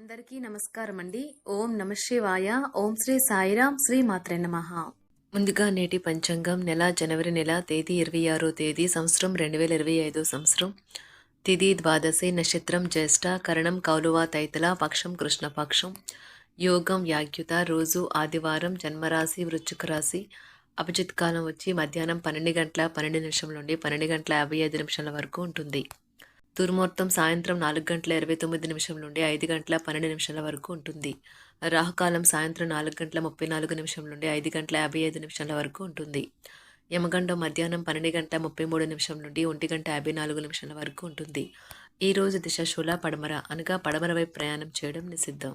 అందరికీ నమస్కారం అండి ఓం నమ శివాయ. ఓం శ్రీ సాయిరాం. శ్రీ మాత్రే నమః. ముందుగా నేటి పంచాంగం నెల జనవరి నెల తేదీ ఇరవై ఆరో తేదీ సంవత్సరం రెండు వేల ఇరవై ఐదో సంవత్సరం. తిథి ద్వాదశి నక్షత్రం జ్యేష్ఠ కరణం కౌలువ తైతల పక్షం కృష్ణపక్షం యోగం యాగ్యుత రోజు ఆదివారం జన్మరాశి వృశ్చిక రాశి. అభిజిత్ కాలం వచ్చి మధ్యాహ్నం పన్నెండు గంటల పన్నెండు నిమిషం నుండి పన్నెండు గంటల యాభై ఐదు నిమిషాల వరకు ఉంటుంది. దుర్ముహూర్తం సాయంత్రం నాలుగు గంటల ఇరవై తొమ్మిది నిమిషం నుండి ఐదు గంటల పన్నెండు నిమిషాల వరకు ఉంటుంది. రాహుకాలం సాయంత్రం నాలుగు గంటల ముప్పై నాలుగు నిమిషం నుండి ఐదు గంటల యాభై ఐదు నిమిషాల వరకు ఉంటుంది. యమగండం మధ్యాహ్నం పన్నెండు గంటల ముప్పై మూడు నిమిషం నుండి ఒంటి గంట యాభై నాలుగు నిమిషాల వరకు ఉంటుంది. ఈ రోజు దిశ శూల పడమర అనగా పడమర వైపు ప్రయాణం చేయడం నిషిద్ధం.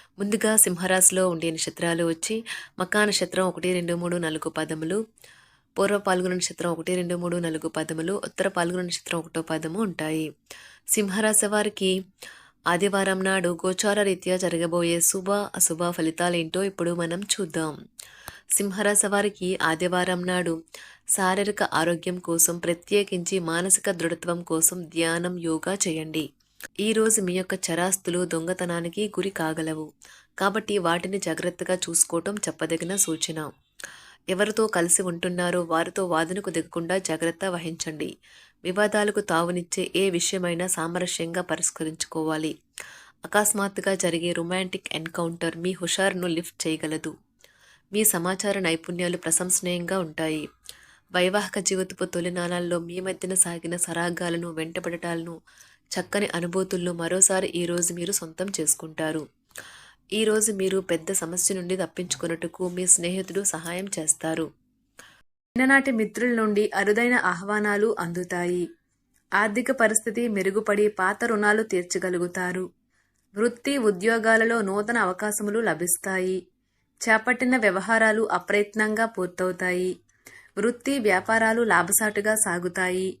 ముందుగా సింహరాశిలో ఉండే నక్షత్రాలు వచ్చి మకా నక్షత్రం ఒకటి రెండు మూడు నాలుగు పదములు పూర్వ పాల్గొన నక్షత్రం ఒకటి రెండు మూడు నాలుగు పదములు ఉత్తర పాల్గొన నక్షత్రం ఒకటో పదము ఉంటాయి. సింహరాశి వారికి ఆదివారం నాడు గోచార రీత్యా జరగబోయే శుభ అశుభ ఫలితాలేంటో ఇప్పుడు మనం చూద్దాం. సింహరాశి వారికి ఆదివారం నాడు శారీరక ఆరోగ్యం కోసం ప్రత్యేకించి మానసిక దృఢత్వం కోసం ధ్యానం యోగా చేయండి. ఈ రోజు మీ యొక్క చరాస్తులు దొంగతనానికి గురి కాగలవు. కాబట్టి వాటిని జాగ్రత్తగా చూసుకోవటం చెప్పదగిన సూచన. ఎవరితో కలిసి ఉంటున్నారో వారితో వాదనకు దిగకుండా జాగ్రత్త వహించండి. వివాదాలకు తావునిచ్చే ఏ విషయమైనా సామరస్యంగా పరిష్కరించుకోవాలి. అకస్మాత్తుగా జరిగే రొమాంటిక్ ఎన్కౌంటర్ మీ హుషారును లిఫ్ట్ చేయగలదు. మీ సమాచార నైపుణ్యాలు ప్రశంసనీయంగా ఉంటాయి. వైవాహిక జీవితపు తొలినాళాల్లో మీ మధ్యన సాగిన సరాగాలను వెంటబడటాలను చక్కని అనుభూతుల్లో మరోసారి ఈరోజు మీరు సొంతం చేసుకుంటారు. ఈరోజు మీరు పెద్ద సమస్య నుండి తప్పించుకున్నట్టుకు మీ స్నేహితుడు సహాయం చేస్తారు. చిన్ననాటి మిత్రుల నుండి అరుదైన ఆహ్వానాలు అందుతాయి. ఆర్థిక పరిస్థితి మెరుగుపడి పాత రుణాలు తీర్చగలుగుతారు. వృత్తి ఉద్యోగాలలో నూతన అవకాశములు లభిస్తాయి. చేపట్టిన వ్యవహారాలు అప్రయత్నంగా పూర్తవుతాయి. వృత్తి వ్యాపారాలు లాభసాటుగా సాగుతాయి.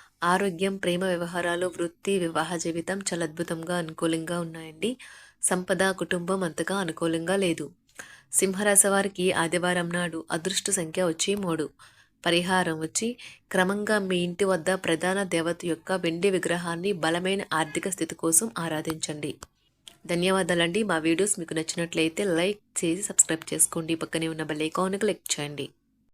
ఆరోగ్యం ప్రేమ వ్యవహారాలు వృత్తి వివాహ జీవితం చాలా అద్భుతంగా అనుకూలంగా ఉన్నాయండి. సంపద కుటుంబం అంతగా అనుకూలంగా లేదు. సింహరాశి వారికి ఆదివారం నాడు అదృష్ట సంఖ్య వచ్చి మూడు. పరిహారం వచ్చి క్రమంగా మీ ఇంటి వద్ద ప్రధాన దేవత యొక్క వెండి విగ్రహాన్ని బలమైన ఆర్థిక స్థితి కోసం ఆరాధించండి. ధన్యవాదాలండి. మా వీడియోస్ మీకు నచ్చినట్లయితే లైక్ చేసి సబ్స్క్రైబ్ చేసుకోండి. పక్కనే ఉన్న బెల్ ఐకాన్ క్లిక్ చేయండి.